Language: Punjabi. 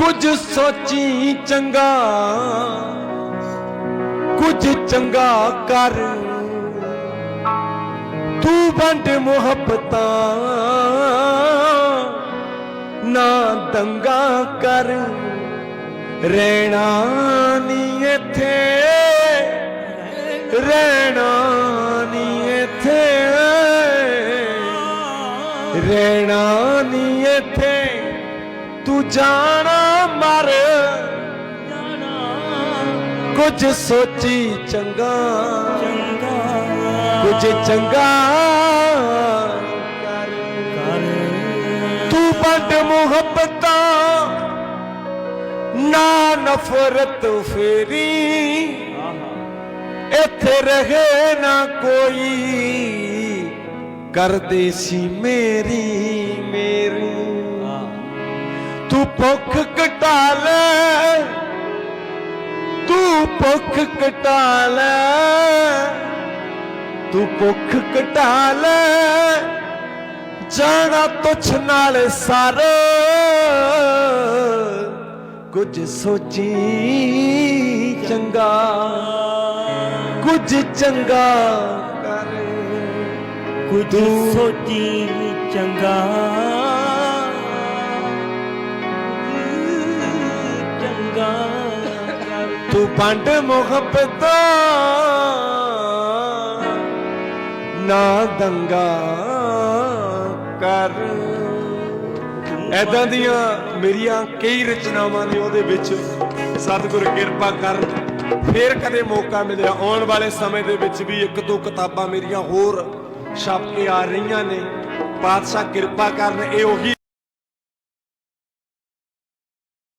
ਕੁਝ ਸੋਚੀ ਚੰਗਾ, ਕੁਝ ਚੰਗਾ ਕਰ। ਤੂੰ ਵੰਡ ਮੁਹੱਬਤਾਂ ਨਾ ਦੰਗਾ ਕਰ। ਰਹਿਣਾ ਨਹੀਂ ਇੱਥੇ, ਰਹਿਣਾ ਨਹੀਂ ਇੱਥੇ। ਰਹਿਣਾ ਨਹੀਂ ਇੱਥੇ, ਤੂੰ ਜਾਣਾ ਮਰ। ਕੁਝ ਸੋਚੀ ਚੰਗਾ, ਕੁਝ ਚੰਗਾ ਕਰ। ਤੂੰ ਵੰਡ ਮੁਹੱਬਤਾਂ, ਨਾ ਨਫ਼ਰਤ ਫੇਰੀ। ਇੱਥੇ ਰਹੇ ਨਾ ਕੋਈ, ਕਰਦੇ ਸੀ ਮੇਰੀ ਮੇਰੀ। ਤੂੰ ਭੁੱਖ ਕਟਾ ਲੈ। ਤੂੰ ਭੁੱਖ ਕਟਾ ਲੈ। ਤੂੰ ਭੁੱਖ ਕਟਾ ਲੈ। ਜਾਣਾ ਤੁਛ ਨਾਲ ਸਰ। ਕੁਝ ਸੋਚੀ ਚੰਗਾ ਕੁਝ ਚੰਗਾ ਕਰ। ਕੁਝ ਸੋਚੀ ਚੰਗਾ। ਚੰਗਾ ਤੂੰ ਵੰਡ ਮੁਹੱਬਤਾਂ ਨਾ ਦੰਗਾ ਕਰ। ਐਦਾਂ ਦੀਆਂ ਮੇਰੀਆਂ ਕਈ ਰਚਨਾਵਾਂ ਨੇ ਉਹਦੇ ਵਿੱਚ। ਸਤਿਗੁਰ ਕਿਰਪਾ ਕਰਨ। ਫੇਰ ਕਦੇ ਮੌਕਾ ਮਿਲਿਆ। ਆਉਣ ਵਾਲੇ ਸਮੇਂ ਦੇ ਵਿੱਚ ਵੀ ਇੱਕ ਦੋ ਕਿਤਾਬਾਂ ਮੇਰੀਆਂ ਹੋਰ ਛਪ ਕੇ ਆ ਰਹੀਆਂ ਨੇ। ਪਾਤਸ਼ਾਹ ਕਿਰਪਾ ਕਰਨ, ਇਹ ਉਹੀ